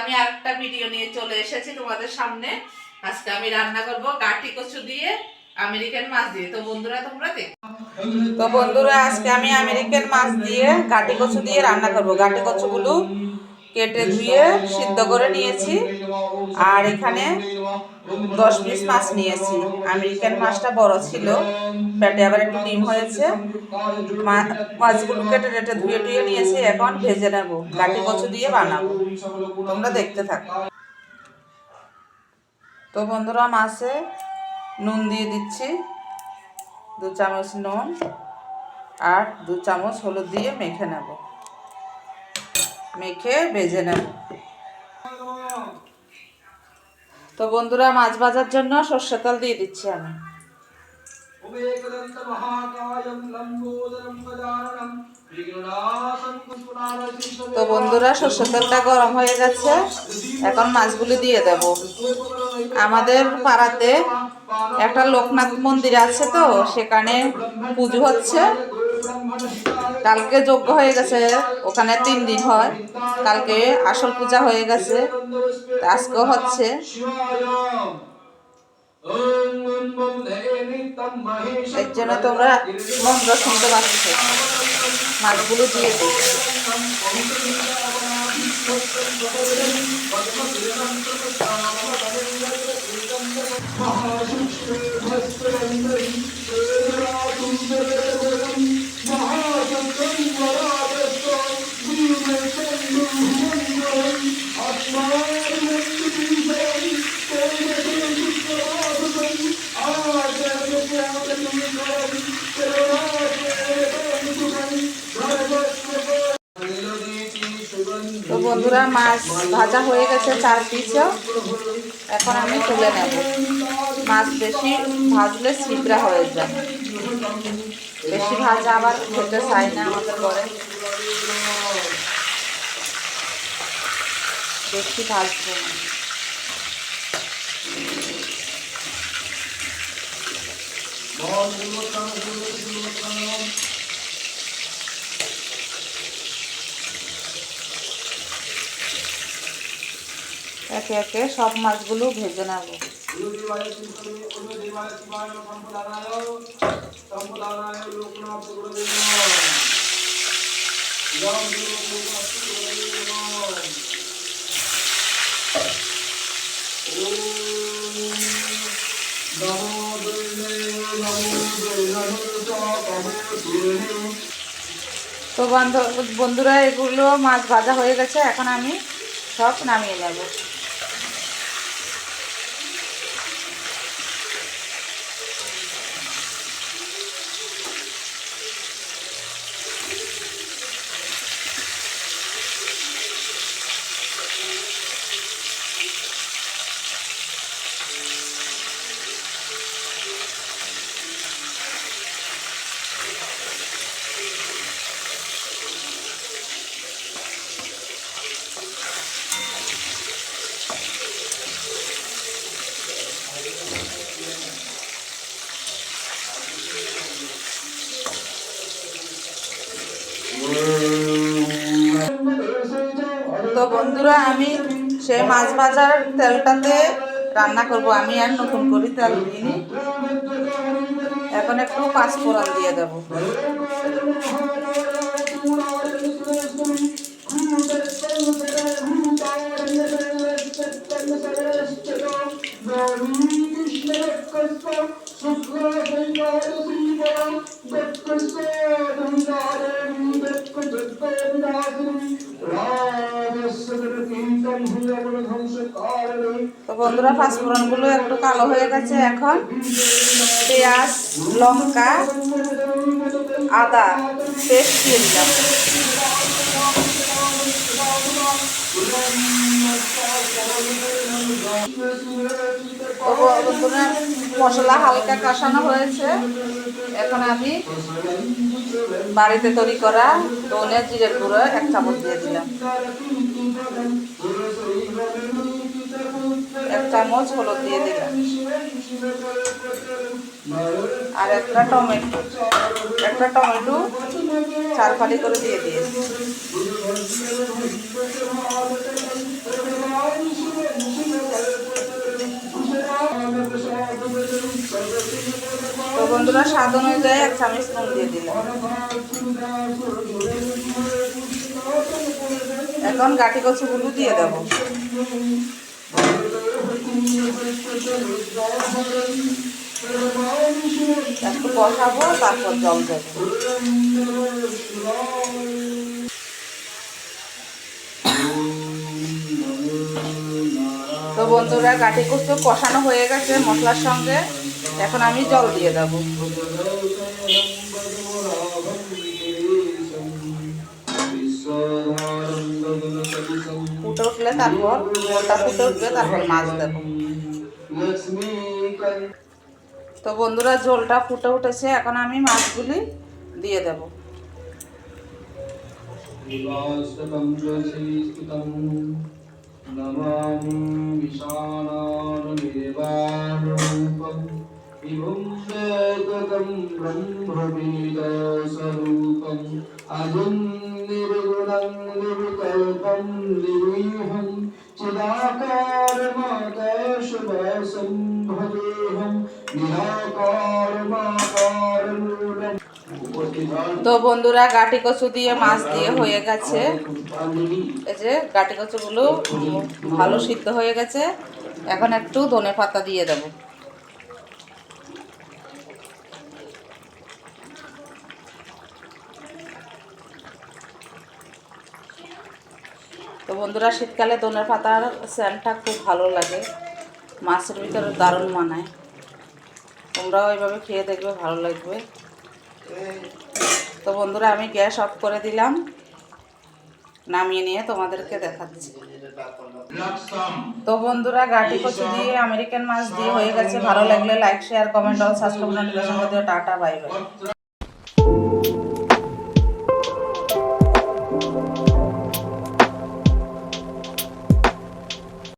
আমি আরেকটা ভিডিও নিয়ে চলে এসেছি তোমাদের সামনে। আজকে আমি রান্না করব গাটি কচু দিয়ে আমেরিকান মাছ দিয়ে। তো বন্ধুরা, তোমরা দেখো। তো বন্ধুরা, আজকে আমি আমেরিকান মাছ দিয়ে গাটি কচু দিয়ে রান্না করব। গাটি কচুগুলো কেটে ধুয়ে সিদ্ধ করে নিয়েছি। আর এখানে দশ পিস মাছ নিয়েছি। আমেরিকান মাছটা বড় ছিল, পেটে আবার একটু ডিম হয়েছে। মাছগুলো কেটে কেটে ধুয়ে টুয়ে নিয়েছি, এখন ভেজে নেব, গাটি কচু দিয়ে বানাবো। তোমরা দেখতে থাকো। তো বন্ধুরা, মাছে নুন দিয়ে দিচ্ছি, দু চামচ নুন আর দু চামচ হলুদ দিয়ে মেখে নেব। মেখে ভেজে নেব তো বন্ধুরা, মাছ ভাজার জন্য সর্ষে তেল দিয়ে দিচ্ছি আমি। তো বন্ধুরা, সর্ষে তেলটা গরম হয়ে গেছে। এখন মাছগুলি দিয়ে দেব। আমাদের পাড়াতে একটা লোকনাথ মন্দির আছে তো, সেখানে পুজো হচ্ছে। কালকে যজ্ঞ হয়ে গেছে, ওখানে তিন দিন হয়। কালকে আসল পূজা হয়ে গেছে, তা আজকেও হচ্ছে। এর জন্য তোমরা মন্ত্র শুনতে পাচ্ছ। মাছগুলো দিয়ে দিই বন্ধুরা মাছ ভাজা হয়ে গেছে চার পিসও এখন আমি তুলে নেব। মাছ বেশি ভাজলে ছিবড়া হয়ে যায়। বেশি ভাজা আবার খেতে চাই না আমাদের ঘরে। বেশি ভাজবো না। একে একে সব মাছগুলো ভেজে নেব। তো বান্ধব বন্ধুরা, এগুলো মাছ ভাজা হয়ে গেছে, এখন আমি সব নামিয়ে নেব তো বন্ধুরা, আমি সেই মাছ ভাজার তেলটাতে রান্না করব। আমি আর নতুন করে তেল দিইনি। এখন একটু পাঁচ ফোড়ন দিয়ে দেব। তো বন্ধুরা পাঁচফোড়নগুলো একটু কালো হয়ে গেছে এখন। পেঁয়াজ লঙ্কা আদা পেস্ট দিয়ে দিলাম। মশলা হালকা কষানো হয়েছে। এখন আমি বাড়িতে তৈরি করা ধনে জিরের গুঁড়ো এক চামচ দিয়ে দিলাম। এক চামচ হলুদ দিয়ে দিলাম। আর একটা টমেটো। একটা টমেটো চার ফালি করে দিয়ে দিয়েছি। বন্ধুরা, স্বাদ অনুযায়ী এক চামচ নুন দিয়ে দিলাম। এখন গাঠি কচুগুলো দিয়ে দেবো। একটু কষাবো, তারপর জল দেবো। তো বন্ধুরা গাঠি কচু কষানো হয়ে গেছে মশলার সঙ্গে। এখন আমি জল দিয়ে দেব। ফুটে উঠলে তারপর, ওটা ফুটে উঠবে তারপর মাছ দেব। তো বন্ধুরা, জলটা ফুটে উঠেছে, এখন আমি মাছগুলি দিয়ে দেব। নমামি বিশানান দেবার রূপম वेदकं ब्रह्मवेदस्वरूपम् अजं निर्गुणं निर्विकल्पं निर्विहं चिदाकारमाकाशवासं निराकारमाकारमूलम् তো বন্ধুরা গাটি কচু দিয়ে মাছ দিয়ে হয়ে গেছে এই যে গাটি কচুগুলো উম, ভালো সিদ্ধ হয়ে গেছে এখন একটু ধনে পাতা দিয়ে দেব তো বন্ধুরা, শীতকালে ধনে পাতার স্যান্টটা খুব ভালো লাগে। মাছের ভিতরে দারুণ মানায়। তোমরাও এইভাবে খেয়ে দেখবে, ভালো লাগবে। তো বন্ধুরা, আমি গ্যাস অফ করে দিলাম। নামিয়ে নিয়ে তোমাদেরকে দেখাচ্ছি। তো বন্ধুরা, গাটি কচু দিয়ে আমেরিকান মাছ দিয়ে হয়ে গেছে। ভালো লাগলে লাইক শেয়ার কমেন্ট আর সাবস্ক্রাইব করে টাটা বাই বাই